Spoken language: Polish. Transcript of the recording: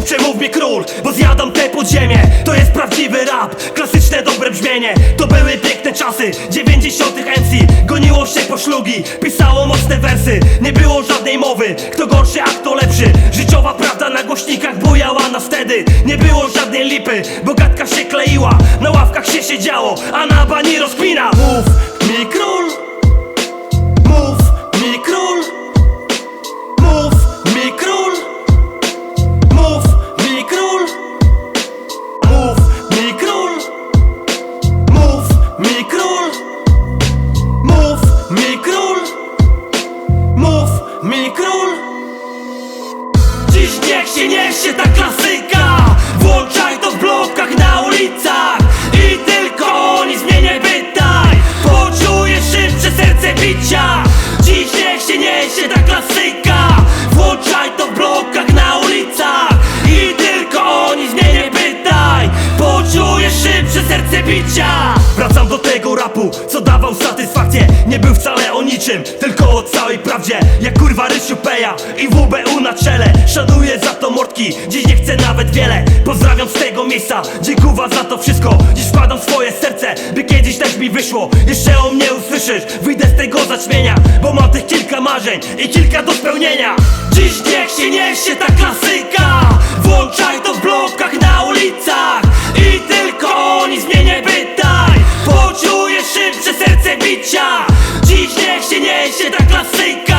Chłopcze mów mi król, bo zjadam te podziemie. To jest prawdziwy rap, klasyczne dobre brzmienie. To były piękne czasy, 90 MC Goniło się po szlugi, pisało mocne wersy. Nie było żadnej mowy, kto gorszy, a kto lepszy. Życiowa prawda na głośnikach bujała nas wtedy. Nie było żadnej lipy, bo gadka się kleiła Na ławkach się siedziało, a na bani rozkmina Mów Dziś niech się niesie ta klasyka. Włączaj to w blokach na ulicach. I tylko o nic mnie nie pytaj Poczujesz szybsze serce bicia. Dziś niech się niesie ta klasyka. Włączaj to w blokach na ulicach. I tylko o nic mnie nie pytaj Poczujesz szybsze serce bicia. Wracam do tego rapu, co dawał satysfakcję. Nie był wcale niczym, tylko o całej prawdzie. Jak kurwa Rysiu Peja i WBU na czele. Szanuję za to mordki, dziś nie chcę nawet wiele. Pozdrawiam z tego miejsca, dziękuwa za to wszystko. Dziś wkładam swoje serce, by kiedyś też mi wyszło. Jeszcze o mnie usłyszysz, wyjdę z tego zaćmienia Bo mam tych kilka marzeń i kilka do spełnienia. Dziś niech się niesie ta klasyka pedra classic